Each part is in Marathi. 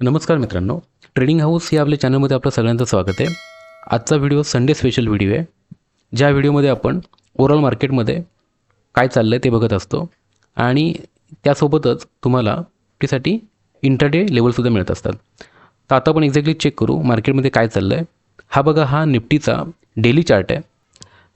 नमस्कार मित्रांनो. ट्रेडिंग हाऊस या आपल्या चॅनलमध्ये आपलं सगळ्यांचं स्वागत आहे. आजचा व्हिडिओ संडे स्पेशल व्हिडिओ आहे. ज्या व्हिडिओमध्ये आपण ओव्हरऑल मार्केटमध्ये काय चाललं आहे ते बघत असतो. आणि त्यासोबतच तुम्हाला टीसाठी इंटरडे लेवलसुद्धा मिळत असतात. तर आता आपण एक्झॅक्टली चेक करू मार्केटमध्ये काय चाललं आहे हा बघा हा निफ्टीचा डेली चार्ट आहे.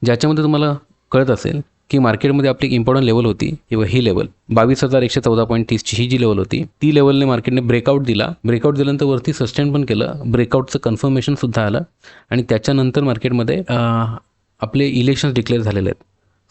ज्याच्यामध्ये तुम्हाला कळत असेल की मार्केटमध्ये आपली एक इम्पॉर्टंट लेवल होती किंवा ही लेवल बावीस हजार एकशे चौदा पॉईंट तीसची ही जी लेवल होती ती लेवलने मार्केटने ब्रेकआउट दिला. ब्रेकआउट दिल्यानंतर वरती सस्टेन पण केलं. ब्रेकआउटचं कन्फर्मेशनसुद्धा आलं. आणि त्याच्यानंतर मार्केटमध्ये आपले इलेक्शन्स डिक्लेअर झालेले आहेत.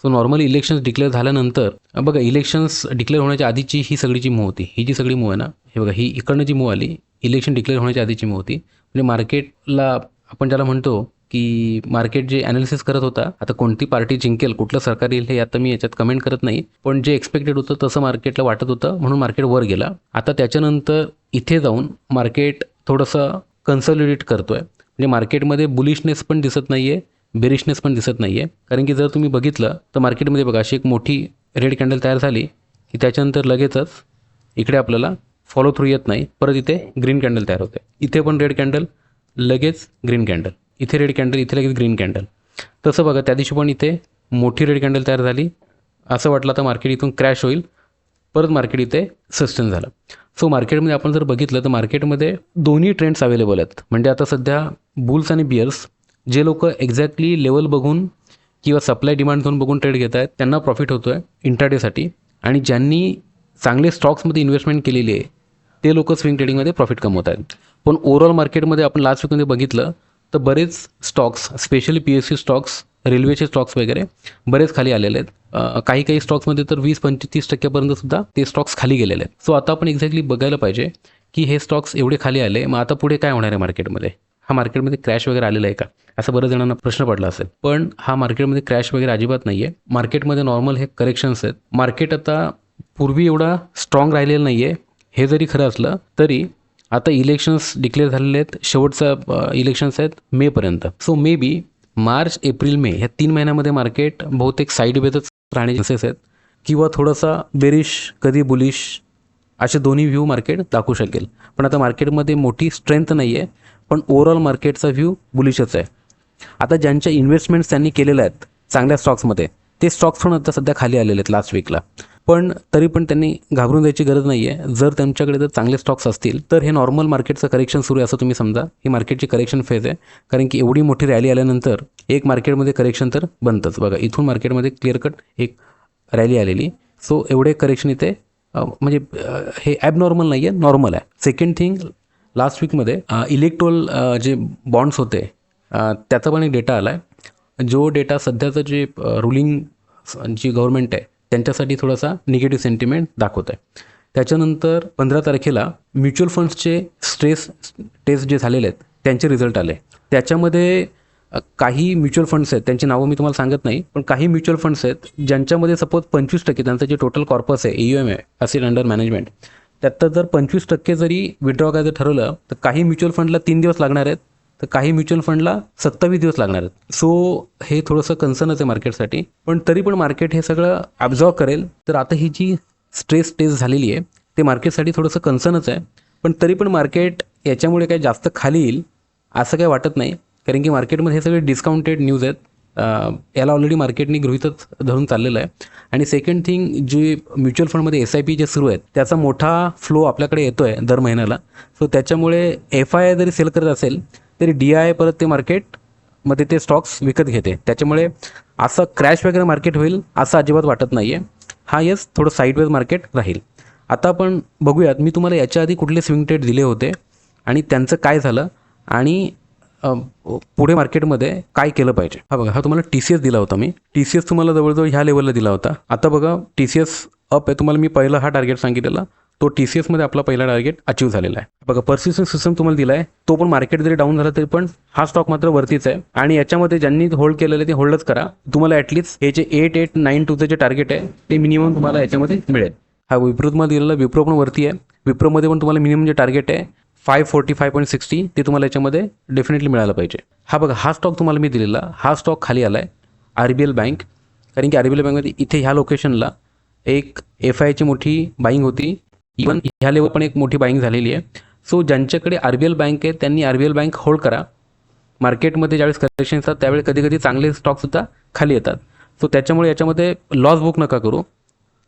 सो नॉर्मली इलेक्शन्स डिक्लेअर झाल्यानंतर बघा इलेक्शन्स डिक्लेअर होण्याच्या आधीची ही सगळी जी मूव होती ही जी सगळी मूव आहे ना हे बघा ही इकडनं जी मूव आली इलेक्शन डिक्लेअर होण्याच्या आधीची मूव होती. म्हणजे मार्केटला आपण ज्याला म्हणतो की मार्केट जे ॲनालिसिस करत होता आता कोणती पार्टी जिंकेल कुठलं सरकार येईल हे आता मी याच्यात कमेंट करत नाही. पण जे एक्सपेक्टेड होतं तसं मार्केटला वाटत होतं म्हणून मार्केट वर गेला. आता त्याच्यानंतर इथे जाऊन मार्केट थोडंसं कन्सॉलिडेट करतो आहे म्हणजे मार्केटमध्ये बुलिशनेस पण दिसत नाही आहे बेरिशनेस पण दिसत नाही आहे कारण की जर तुम्ही बघितलं तर मार्केटमध्ये बघा अशी एक मोठी रेड कॅन्डल तयार झाली की त्याच्यानंतर लगेचच इकडे आपल्याला फॉलो थ्रू येत नाही. परत इथे ग्रीन कॅन्डल तयार होते. इथे पण रेड कॅन्डल लगेच ग्रीन कॅन्डल इथे रेड कॅन्डल इथे लगेच ग्रीन कॅन्डल तसं बघा त्या दिवशी पण इथे मोठी रेड कॅन्डल तयार झाली. असं वाटलं तर मार्केट इथून क्रॅश होईल. परत मार्केट इथे सस्टेन झालं. सो मार्केटमध्ये आपण जर बघितलं तर मार्केटमध्ये दोन्ही ट्रेंड्स अवेलेबल आहेत. म्हणजे आता सध्या बुल्स आणि बियर्स जे लोक एक्झॅक्टली लेवल बघून किंवा सप्लाय डिमांड झोन बघून ट्रेड घेत आहेत त्यांना प्रॉफिट होतो आहे इंट्राडेसाठी आणि ज्यांनी चांगले स्टॉक्समध्ये इन्व्हेस्टमेंट केलेली आहे ते लोक स्विंग ट्रेडिंगमध्ये प्रॉफिट कमवत आहेत पण ओव्हरऑल मार्केटमध्ये आपण लास्ट वीकमध्ये बघितलं तर बरेच stocks specially P S C stocks रेल्वेचे स्टॉक्स वगैरे बरेच खाली आलेले आहेत. काही काही स्टॉक्समध्ये तर वीस पंचवीस टक्क्यापर्यंत सुद्धा ते स्टॉक्स खाली गेलेले आहेत. सो आता आपण एक्झॅक्टली बघायला पाहिजे की हे स्टॉक्स एवढे खाली आले मग आता पुढे काय होणार आहे मार्केटमध्ये हा मार्केटमध्ये क्रॅश वगैरे आलेला आहे का? असं बऱ्याच जणांना प्रश्न पडला असेल. पण हा मार्केटमध्ये क्रॅश वगैरे अजिबात नाही आहे मार्केटमध्ये नॉर्मल हे करेक्शन्स आहेत. मार्केट आता पूर्वी एवढा स्ट्रॉंग राहिलेलं नाही आहे हे जरी खरं असलं तरी आता इलेक्शन्स डिक्लेअर झालेले आहेत. शेवटचा इलेक्शन्स आहेत मेपर्यंत. So maybe March April May ह्या तीन महिन्यामध्ये मार्केट बहुतेक साईड साईडवेजच राहण्याचे चान्सेस आहेत. किंवा थोडासा बेरिश कधी बुलिश असे दोन्ही व्ह्यू मार्केट दाखवू शकेल. पण आता मार्केटमध्ये मोठी स्ट्रेंथ नाही आहे पण ओव्हरऑल मार्केटचा व्ह्यू बुलिशच आहे. आता ज्यांच्या इन्व्हेस्टमेंट्स त्यांनी केलेल्या आहेत चांगल्या स्टॉक्समध्ये ते स्टॉक्स पण आता सध्या खाली आलेले आहेत लास्ट वीकला पण तरी पण त्यांनी घाबरून जायची गरज नाही आहे जर त्यांच्याकडे जर चांगले स्टॉक्स असतील तर हे नॉर्मल मार्केटचं करेक्शन सुरू आहे असं तुम्ही समजा. ही मार्केटची करेक्शन फेज आहे. कारण की एवढी मोठी रॅली आल्यानंतर एक मार्केटमध्ये करेक्शन तर बनतंच. बघा इथून मार्केटमध्ये क्लिअर कट एक रॅली आलेली. सो एवढे करेक्शन इथे म्हणजे हे ॲबनॉर्मल नाही आहे. नॉर्मल आहे सेकंड थिंग लास्ट वीकमध्ये इलेक्ट्रोल जे बॉन्ड्स होते त्याचा पण एक डेटा आला आहे जो डेटा सध्याचं जे रुलिंग जी गव्हर्नमेंट आहे त्यांच्यासाठी थोडासा निगेटिव्ह सेंटिमेंट दाखवत आहे त्याच्यानंतर पंधरा तारखेला म्युच्युअल फंड्सचे स्ट्रेस टेस्ट जे झालेले आहेत त्यांचे रिझल्ट आले. त्याच्यामध्ये काही म्युच्युअल फंड्स आहेत त्यांची नावं मी तुम्हाला सांगत नाही पण काही म्युच्युअल फंड्स आहेत ज्यांच्यामध्ये सपोज पंचवीस टक्के त्यांचं जे टोटल कॉर्पस आहे ई एम आहे असेल अंडर मॅनेजमेंट त्यात जर पंचवीस टक्के जरी विड्रॉ करायचं ठरवलं तर काही म्युच्युअल फंडला तीन दिवस लागणार आहेत तर काही म्युच्युअल फंडला सत्तावीस दिवस लागणार आहेत. सो हे थोडंसं कन्सर्नच आहे मार्केटसाठी पण तरी पण मार्केट हे सगळं ॲब्झॉर्व करेल. तर आता ही जी स्ट्रेस टेस्ट झालेली आहे ते मार्केटसाठी थोडंसं कन्सर्नच आहे. पण तरी पण मार्केट याच्यामुळे काही जास्त खाली येईल असं काही वाटत नाही. कारण की मार्केटमध्ये हे सगळे डिस्काउंटेड न्यूज आहेत. याला ऑलरेडी मार्केटनी गृहितच धरून चाललेलं आहे. आणि सेकंड थिंग जे म्युच्युअल फंडमध्ये एस आय पी जे सुरू आहेत त्याचा मोठा फ्लो आपल्याकडे येतो आहे दर महिन्याला. सो त्याच्यामुळे एफ आय आय जरी सेल करत असेल तरी डी आय परत ते मार्केटमध्ये ते स्टॉक्स विकत घेते. त्याच्यामुळे असं क्रॅश वगैरे मार्केट होईल असं अजिबात वाटत नाही आहे हा येस थोडं साईडवेज मार्केट राहील. आता आपण बघूयात मी तुम्हाला याच्या आधी कुठले स्विंग ट्रेड दिले होते आणि त्यांचं काय झालं आणि पुढे मार्केटमध्ये काय केलं पाहिजे. हा बघा हा तुम्हाला टी सी एस दिला होता मी. टी सी एस तुम्हाला जवळजवळ ह्या लेवलला दिला होता. आता बघा टी सी एस अप आहे. तुम्हाला मी पहिला हा टार्गेट सांगितलेला. तो टी सी एसमध्ये आपला पहिला टार्गेट अचीव झालेला आहे. बघा पर्सिस्टन्ट सिस्टम तुम्हाला दिला आहे तो पण मार्केट जरी डाऊन झाला तरी पण हा स्टॉक मात्र वरतीच आहे. आणि याच्यामध्ये ज्यांनी होल्ड केलेलं ते होल्डच करा. तुम्हाला ॲटलीस्ट हे जे एट एट नाईन टूचं जे टार्गेट आहे ते मिनिमम तुम्हाला याच्यामध्ये मिळेल. हा विप्रो तुम्हाला दिलेला विप्रो पण वरती आहे. विप्रोमध्ये पण तुम्हाला मिनिमम जे टार्गेट आहे five forty five point sixty ते तुम्हाला याच्यामध्ये डेफिनेटली मिळालं पाहिजे. हा बघा हा स्टॉक तुम्हाला मी दिलेला. हा स्टॉक खाली आला आहे आर बी एल बँक कारण की आर बी एल बँकमध्ये इथे ह्या लोकेशनला एक एफ आयची मोठी बाईंग होती. इवन ह्या लेवल पण एक मोठी बाईंग झालेली आहे. सो ज्यांच्याकडे आर बी एल बँक आहे त्यांनी R B L bank hold करा. मार्केटमध्ये ज्यावेळेस करेक्शन असतात त्यावेळी कधी कधी चांगले स्टॉकसुद्धा खाली येतात. सो त्याच्यामुळे याच्यामध्ये लॉस बुक नका करू.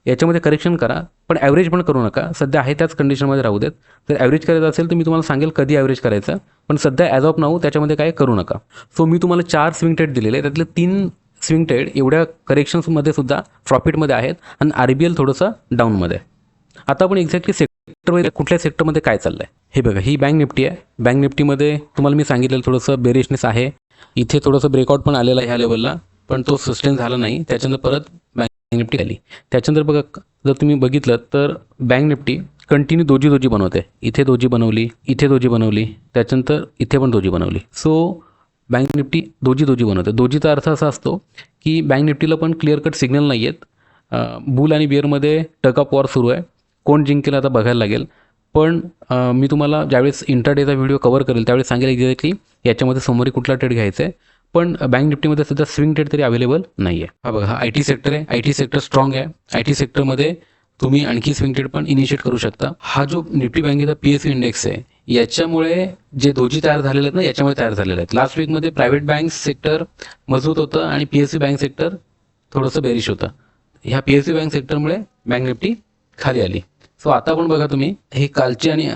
याच्यामध्ये करेक्शन करा. पण ॲव्हरेज पण करू नका. सध्या आहे त्याच कंडिशनमध्ये राहू देत. जर ॲव्हरेज करायचं असेल तर मी तुम्हाला सांगेल कधी ॲव्हरेज करायचं. पण सध्या ॲज ऑफ नाऊ त्याच्यामध्ये काय करू नका. सो मी तुम्हाला चार स्विंग ट्रेड दिलेले आहे त्यातले तीन स्विंग ट्रेड एवढ्या करेक्शन्समध्ये सुद्धा प्रॉफिटमध्ये आहेत. आणि आर बी एल थोडंसं डाऊनमध्ये आहे आता आपण एक्झॅक्टली सेक्टरमध्ये कुठल्या सेक्टरमध्ये काय चाललं आहे हे बघा ही बँक निफ्टी आहे. बँक निफ्टीमध्ये तुम्हाला मी सांगितलेलं थोडंसं बेरिशनेस आहे. इथे थोडंसं ब्रेकआउट पण आलेलं आहे ह्या लेवलला पण तो सस्टेन झाला नाही. त्याच्यानंतर परत बँक निफ्टी आली. त्याच्यानंतर बघा जर तुम्ही बघितलं तर bank Nifty continue doji doji बनवते. इथे दोजी बनवली इथे दोजी बनवली त्याच्यानंतर इथे पण दोजी बनवली. So bank Nifty doji doji बनवते. दोजीचा अर्थ असा असतो की बँक निफ्टीला पण क्लिअर कट सिग्नल नाही आहेत बुल आणि बिअरमध्ये टक वॉर सुरू आहे. कोण जिंकेल आता बघायला लागेल. पण मी तुम्हाला ज्यावेळेस इंटरडेचा व्हिडिओ कवर करेल त्यावेळेस सांगेल एक्झॅक्टली याच्यामध्ये सोमवारी कुठला ट्रेड घ्यायचा आहे पण बँक निफ्टीमध्ये सध्या स्विंग ट्रेड तरी अवेलेबल नाही आहे हा बघा हा आय टी सेक्टर आहे. आय टी सेक्टर स्ट्रॉंग आहे. आय टी सेक्टरमध्ये तुम्ही आणखी स्विंग ट्रेड पण इनिशिएट करू शकता. हा जो निफ्टी बँकेचा पी एस इंडेक्स आहे याच्यामुळे जे दोजी तयार झालेले आहेत ना याच्यामुळे तयार झालेले आहेत. लास्ट वीकमध्ये प्रायव्हेट बँक सेक्टर मजबूत होतं आणि P S C bank sector थोडंसं बेरिश होतं. ह्या पी एस सी बँक सेक्टरमुळे बँक निफ्टी खाली आली. सो आता पण बघा तुम्ही हे कालचे आणि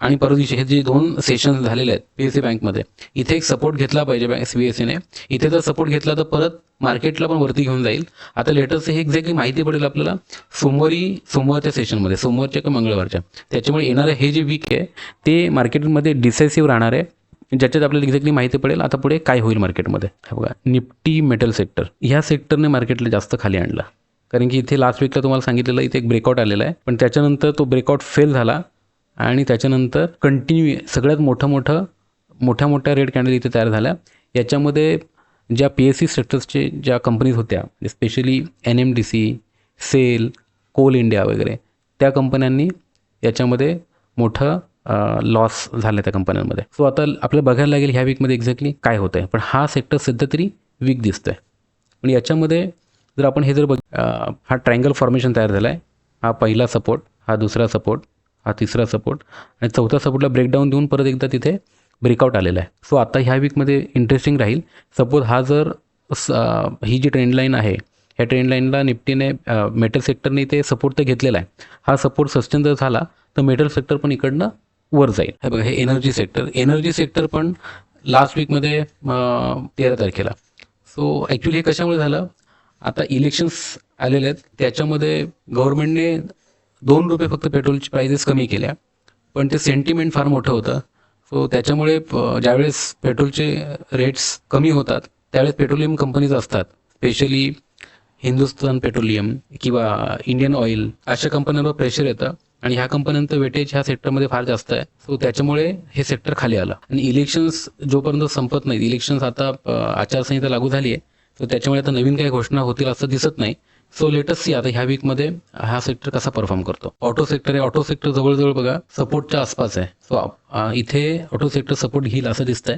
आणि परदिवशी हे जे दोन सेशन झालेले आहेत पी एस सी बँकमध्ये इथे एक सपोर्ट घेतला पाहिजे बँक सी एस सीने इथे जर सपोर्ट घेतला तर परत मार्केटला पण वरती घेऊन जाईल. आता लेटेस्ट हे एक्झॅक्टली माहिती पडेल आपल्याला सोमवारी सोमवारच्या सेशनमध्ये सोमवारच्या किंवा मंगळवारच्या. त्याच्यामुळे येणारं हे जे वीक आहे ते मार्केटमध्ये डिसेसिव्ह राहणार आहे ज्याच्यात आपल्याला एक्झॅक्टली माहिती पडेल आता पुढे काय होईल मार्केटमध्ये हे बघा निफ्टी मेटल सेक्टर ह्या सेक्टरने मार्केटला जास्त खाली आणलं. कारण की इथे लास्ट वीकला तुम्हाला सांगितलेलं इथे एक ब्रेकआउट आलेला आहे. पण त्याच्यानंतर तो ब्रेकआउट फेल झाला आणि त्याच्यानंतर कंटिन्यू सगळ्यात मोठं मोठं मोठ्या मोठ्या रेड कॅन्डल इथे तयार झाल्या. याच्यामध्ये ज्या पी एस सी सेक्टर्सचे ज्या कंपनीज होत्या specially N M D C SAIL Coal India वगैरे त्या कंपन्यांनी याच्यामध्ये मोठं लॉस झालं त्या कंपन्यांमध्ये सो आता आपल्याला बघायला लागेल ह्या वीकमध्ये एक्झॅक्टली काय होतं आहे पण हा सेक्टर सध्या तरी वीक दिसतोय. पण याच्यामध्ये जर आपण हे जर बघ हा ट्रायंगल फॉर्मेशन तयार झाला आहे हा पहिला सपोर्ट हा दुसरा सपोर्ट हा तिसरा सपोर्ट आणि चौथा सपोर्टला ब्रेकडाऊन देऊन परत एकदा तिथे ब्रेकआउट आलेला आहे. सो आता ह्या वीकमध्ये इंटरेस्टिंग राहील. सपोज हा जर स- ही जी ट्रेंडलाईन आहे ह्या ट्रेंडलाईनला निपटीने निफ्टीने मेटल सेक्टरने ते सपोर्ट तर घेतलेला आहे. हा सपोर्ट सस्टेन जर झाला तर मेटल सेक्टर पण इकडनं वर जाईल. हे बघा हे एनर्जी सेक्टर एनर्जी सेक्टर पण लास्ट वीकमध्ये तेरा तारखेला. सो ॲक्च्युली हे कशामुळे झालं? आता इलेक्शन्स आलेले आहेत. त्याच्यामध्ये गव्हर्नमेंटने दोन रुपये फक्त पेट्रोलची प्राइजेस कमी केल्या. पण ते सेंटिमेंट फार मोठं होतं. सो त्याच्यामुळे प- ज्यावेळेस पेट्रोलचे रेट्स कमी होतात त्यावेळेस पेट्रोलियम कंपनीज असतात. स्पेशली हिंदुस्तान पेट्रोलियम किंवा इंडियन ऑइल अशा कंपन्यांवर प्रेशर येतं. आणि ह्या कंपन्यांचं वेटेज ह्या सेक्टरमध्ये फार जास्त आहे. सो त्याच्यामुळे हे सेक्टर खाली आलं. आणि इलेक्शन्स जोपर्यंत संपत नाहीत इलेक्शन्स आता आचारसंहिता लागू झाली आहे तर त्याच्यामुळे आता नवीन काही घोषणा होतील असं दिसत नाही. सो लेटस्ट सी आता ह्या वीकमध्ये हा सेक्टर कसा परफॉर्म करतो. ऑटो सेक्टर आहे. ऑटो सेक्टर जवळजवळ बघा सपोर्टच्या आसपास आहे. सो इथे ऑटो सेक्टर सपोर्ट घेईल असं दिसतंय.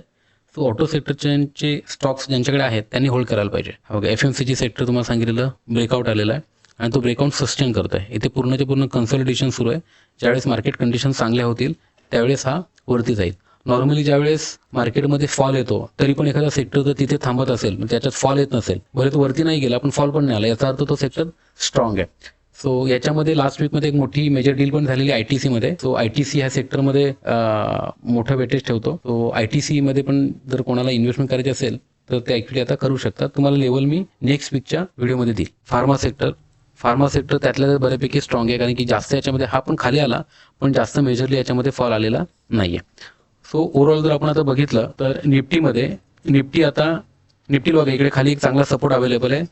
सो ऑटो सेक्टरचे स्टॉक्स ज्यांच्याकडे आहेत त्यांनी होल्ड करायला पाहिजे. बघा F M C G sector तुम्हाला सांगितलेलं ब्रेकआउट आलेला आहे. आणि तो ब्रेकआउट सस्टेन करतो आहे इथे पूर्णच्या पूर्ण कन्सल्टेशन सुरू आहे. ज्यावेळेस मार्केट कंडिशन चांगल्या होतील त्यावेळेस हा वरती जाईल. नॉर्मली ज्यावेळेस मार्केटमध्ये फॉल येतो तरी पण एखादा सेक्टर जर तिथे थांबत असेल त्याच्यात फॉल येत नसेल. भले तो वरती नाही गेला पण फॉल पण नाही आला. याचा अर्थ तो सेक्टर स्ट्रॉंग आहे. सो याच्यामध्ये लास्ट वीकमध्ये एक मोठी मेजर डील पण झालेली आय टी सीमध्ये सो आय टी सी ह्या सेक्टरमध्ये मोठा वेटेज ठेवतो. सो आय टी सीमध्ये पण जर कोणाला इन्व्हेस्टमेंट करायची असेल तर ते ॲक्च्युली आता करू शकतात. तुम्हाला लेवल मी नेक्स्ट वीकच्या व्हिडिओमध्ये देईल. फार्मा सेक्टर फार्मा सेक्टर त्यातल्या तर बऱ्यापैकी स्ट्रॉंग आहे. कारण की जास्त याच्यामध्ये हा पण खाली आला पण जास्त मेजरली याच्यामध्ये फॉल आलेला नाही आहे सो ओव्हरऑल जर आपण आता बघितलं तर निफ्टीमध्ये निफ्टी आता निफ्टी बघा इकडे खाली एक चांगला सपोर्ट अवेलेबल आहे.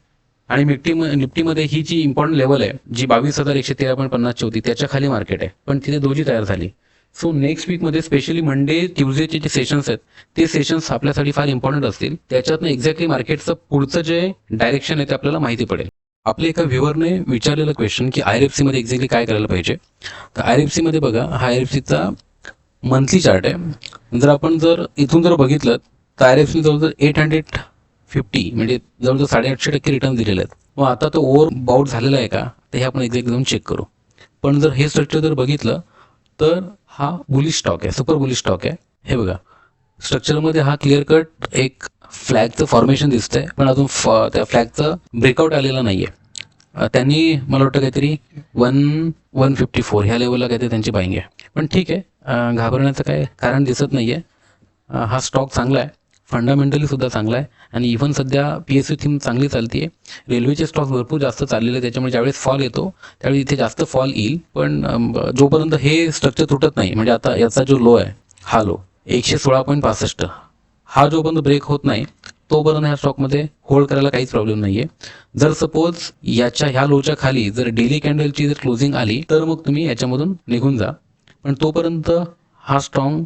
आणि निफ्टी निफ्टीमध्ये ही जी इम्पॉर्टंट लेवल आहे जी बावीस हजार एकशे तेरा पॉईंट पन्नासची होती त्याच्याखाली मार्केट आहे. पण तिथे दोजी तयार झाली. सो नेक्स्ट वीकमध्ये स्पेशली मंडे ट्युजडेचे जे सेशन्स आहेत ते सेशन्स आपल्यासाठी फार इम्पॉर्टंट असतील. त्याच्यातनं एक्झॅक्टली मार्केटचं पुढचं जे डायरेक्शन आहे ते आपल्याला माहिती पडेल. आपल्या एका व्ह्युअरने विचारलेलं क्वेश्चन की आय एफ सीमध्ये एक्झॅक्टली काय करायला पाहिजे? तर आय एफ सीमध्ये बघा हा आय एफ सीचा मंथली चार्ट आहे. जर आपण जर इथून जर बघितलं तर आय एफ जवळजवळ एट हंड्रेड फिफ्टी म्हणजे जवळजवळ साडेआठशे टक्के रिटर्न दिलेले आहेत. मग आता तो ओव्हर बाउट झालेला आहे का ते हे आपण एक्झॅक्ट जाऊन चेक करू. पण जर हे स्ट्रक्चर जर बघितलं तर हा बुलिश स्टॉक आहे सुपर बुलिश स्टॉक आहे. हे बघा स्ट्रक्चरमध्ये हा क्लिअर कट एक फ्लॅगचं फॉर्मेशन दिसतंय पण अजून फ त्या फ्लॅगचं ब्रेकआउट आलेलं नाही आहे त्यांनी मला वाटतं काहीतरी वन वन फिफ्टी फोर ह्या लेवलला काहीतरी त्यांची बाईंग आहे. पण ठीक आहे घाबरण्याचं काय कारण दिसत नाही आहे हा स्टॉक चांगला आहे. फंडामेंटली सुद्धा चांगला आहे. आणि इव्हन सध्या पी एस यू थीम चांगली चालते आहे रेल्वेचे स्टॉक्स भरपूर जास्त चाललेले आहे त्याच्यामुळे ज्यावेळेस फॉल येतो त्यावेळी इथे जास्त फॉल येईल. पण जोपर्यंत हे स्ट्रक्चर तुटत नाही म्हणजे आता याचा जो लो आहे हा लो एकशे सोळा पॉईंट पासष्ट हा जोपर्यंत ब्रेक होत नाही तोपर्यंत ह्या स्टॉकमध्ये होल्ड करायला काहीच प्रॉब्लेम नाही आहे जर सपोज याच्या ह्या लोच्या खाली जर डेली कॅन्डलची जर क्लोजिंग आली तर मग तुम्ही याच्यामधून निघून जा. पण तोपर्यंत हा स्ट्रॉंग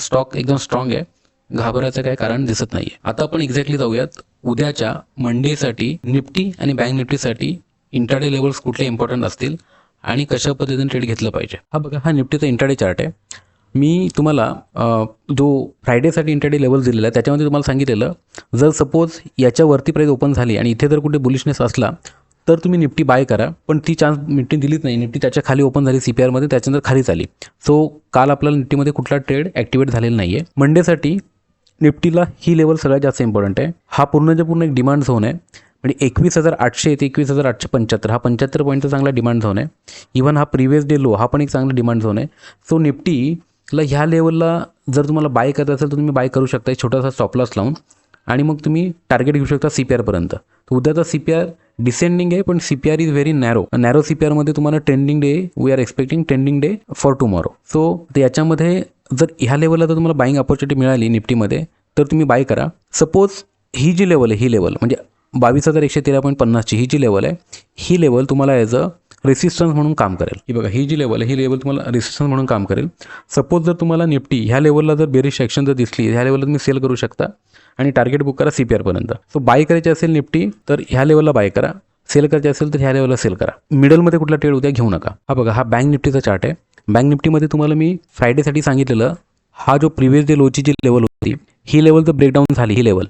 स्टॉक एकदम स्ट्रॉंग आहे. घाबरायचं काही कारण दिसत नाही आहे आता आपण एक्झॅक्टली जाऊयात उद्याच्या मंडेसाठी निफ्टी आणि बँक निफ्टीसाठी इंटरडे लेवल्स कुठले इम्पॉर्टंट असतील आणि कशा पद्धतीने ट्रेड घेतलं पाहिजे. हा बघा हा निफ्टीचा इंटरडे चार्ट आहे. मी तुम्हाला जो फ्रायडेसाठी इंटरडे लेवल दिलेला आहे त्याच्यामध्ये तुम्हाला सांगितलेलं जर सपोज याच्यावरती प्राईज ओपन झाली आणि इथे जर कुठे बुलिशनेस असला तर तुम्ही निफ्टी बाय करा. पण ती चान्स निफ्टी दिलीच नाही. निफ्टी त्याच्याखाली ओपन झाली सी पी आरमध्ये त्याच्यानंतर खाली झाली सो काल आपल्याला निफ्टीमध्ये कुठला ट्रेड ॲक्टिवेट झालेला नाही आहे मंडेसाठी निफ्टीला ही लेवल सगळ्यात जास्त इम्पॉर्टंट आहे. हा पूर्णच्या पूर्ण एक डिमांड झोन आहे. म्हणजे एकवीस हजार आठशे ते एकवीस हजार आठशे पंच्याहत्तर हा पंच्याहत्तर पॉईंटचा चांगला डिमांड झोन आहे. इव्हन हा प्रिव्हियस डे लो हा पण एक चांगला डिमांड झोन आहे. सो निफ्टीला ह्या लेवलला जर तुम्हाला बाय करायचं असेल तर तुम्ही बाय करू शकता. एक छोटासा स्टॉप लॉस लावून. आणि मग तुम्ही टार्गेट घेऊ शकता सी पी आरपर्यंत तर उद्याचा सी पी आर डिसेंडिंग आहे पण C P R is very narrow narrow C P आरमध्ये तुम्हाला trending day we are expecting trending day for tomorrow so याच्यामध्ये जर ह्या लेवलला जर तुम्हाला बाईंग ऑपॉर्च्युनिटी मिळाली निफ्टीमध्ये तर तुम्ही बाय करा. सपोज ही जी लेवल आहे ही लेवल म्हणजे बावीस हजार एकशे तेरा पॉईंट पन्नासची ही जी लेवल आहे ही लेवल तुम्हाला ॲज अ रेसिस्टन्स म्हणून काम करेल. ही बघा ही जी लेवल आहे ही लेवल तुम्हाला रेसिस्टन्स म्हणून काम करेल. सपोज जर तुम्हाला निफ्टी ह्या लेवलला जर बेरिश ॲक्शन जर दिसली ह्या लेवलला तुम्ही सेल करू शकता आणि टार्गेट बुक करा सी पी आरपर्यंत सो बाय करायची असेल निफ्टी तर ह्या लेवलला बाय करा. सेल करायची असेल तर ह्या लेवलला सेल करा. मिडलमध्ये कुठला ट्रेड उद्या घेऊ नका. हा बघा हा बँक निफ्टीचा चार्ट आहे. बँक निफ्टीमध्ये तुम्हाला मी फ्रायडेसाठी सांगितलेलं हा जो प्रिव्हियस डे लोची जी लेवल होती ही लेवल तर ब्रेकडाऊन झाली ही लेवल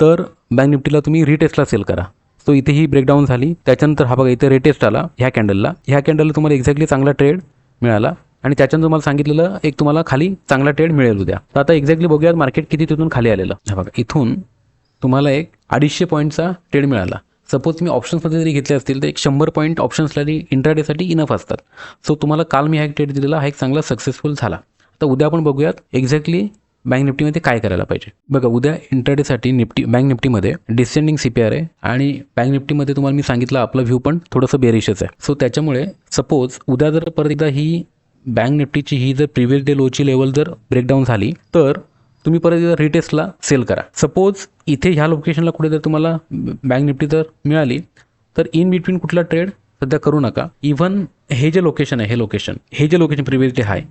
तर बँक निफ्टीला तुम्ही रिटेस्टला सेल करा. सो इथे ही ब्रेकडाऊन झाली. त्याच्यानंतर हा बघा इथे रिटेस्ट आला ह्या कॅन्डलला ह्या कॅन्डलला तुम्हाला एक्झॅक्टली चांगला ट्रेड मिळाला. आणि त्याच्यानं तुम्हाला सांगितलेलं एक तुम्हाला खाली चांगला ट्रेड मिळेल उद्या. तर आता एक्झॅक्टली बघूयात मार्केट किती तिथून खाली आलेलं. बघा इथून तुम्हाला एक अडीचशे पॉईंटचा ट्रेड मिळाला. सपोज तुम्ही ऑप्शन्समध्ये जरी घेतले असतील तर एक शंभर पॉईंट ऑप्शन्सला इंट्राडेसाठी इनफ असतात. सो तुम्हाला काल मी हा एक ट्रेड दिलेला हा एक चांगला सक्सेसफुल झाला. तर उद्या आपण बघूयात एक्झॅक्टली बँक निफ्टीमध्ये काय करायला पाहिजे. बघा उद्या इंटरडेसाठी निफ्टी बँक निफ्टीमध्ये डिसेंडिंग सी पी आर आहे आणि बँक निफ्टीमध्ये तुम्हाला मी सांगितलं आपलं व्ह्यू पण थोडंसं बेरिशच आहे. सो त्याच्यामुळे सपोज उद्या जर परत एकदा ही बँक निफ्टीची ही जर प्रिव्हियस डे लोची लेवल जर ब्रेकडाऊन झाली तर तुम्ही परत रिटेस्टला सेल करा. सपोज इथे ह्या लोकेशनला कुठे जर तुम्हाला बँक निफ्टी जर मिळाली तर इन बिटवीन कुठला ट्रेड सध्या करू नका. इव्हन हे जे लोकेशन आहे हे लोकेशन हे जे लोकेशन प्रिव्हियस डे आहे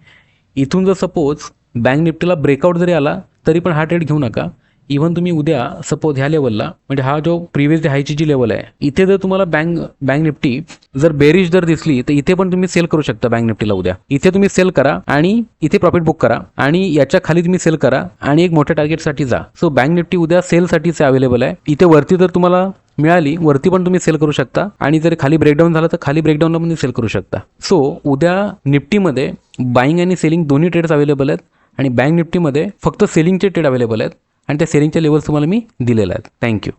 इथून जर सपोज बँक निफ्टीला ब्रेकआउट जरी आला तरी पण हा ट्रेड घेऊ नका. इव्हन तुम्ही उद्या सपोज ह्या लेवलला म्हणजे हा जो प्रिव्हियस हायची जी लेवल आहे इथे जर तुम्हाला बँक बँक निफ्टी जर बेरिश जर दिसली तर इथे पण तुम्ही सेल करू शकता बँक निफ्टीला उद्या. इथे तुम्ही सेल करा आणि इथे प्रॉफिट बुक करा आणि याच्या खाली तुम्ही सेल करा आणि एक मोठ्या टार्गेटसाठी जा. सो बँक निफ्टी उद्या सेलसाठीच अवेलेबल आहे. इथे वरती जर तुम्हाला मिळाली वरती पण तुम्ही सेल करू शकता आणि जर खाली ब्रेकडाऊन झालं तर खाली ब्रेकडाऊनला पण सेल करू शकता. सो उद्या निफ्टीमध्ये बाईंग आणि सेलिंग दोन्ही ट्रेड्स अवेलेबल आहेत आणि बँक निफ्टीमध्ये फक्त सेलिंगचे ट्रेड अवेलेबल आहेत. आणि त्या सेलिंगच्या लेवल्स तुम्हाला मी दिलेल्या आहेत थँक्यू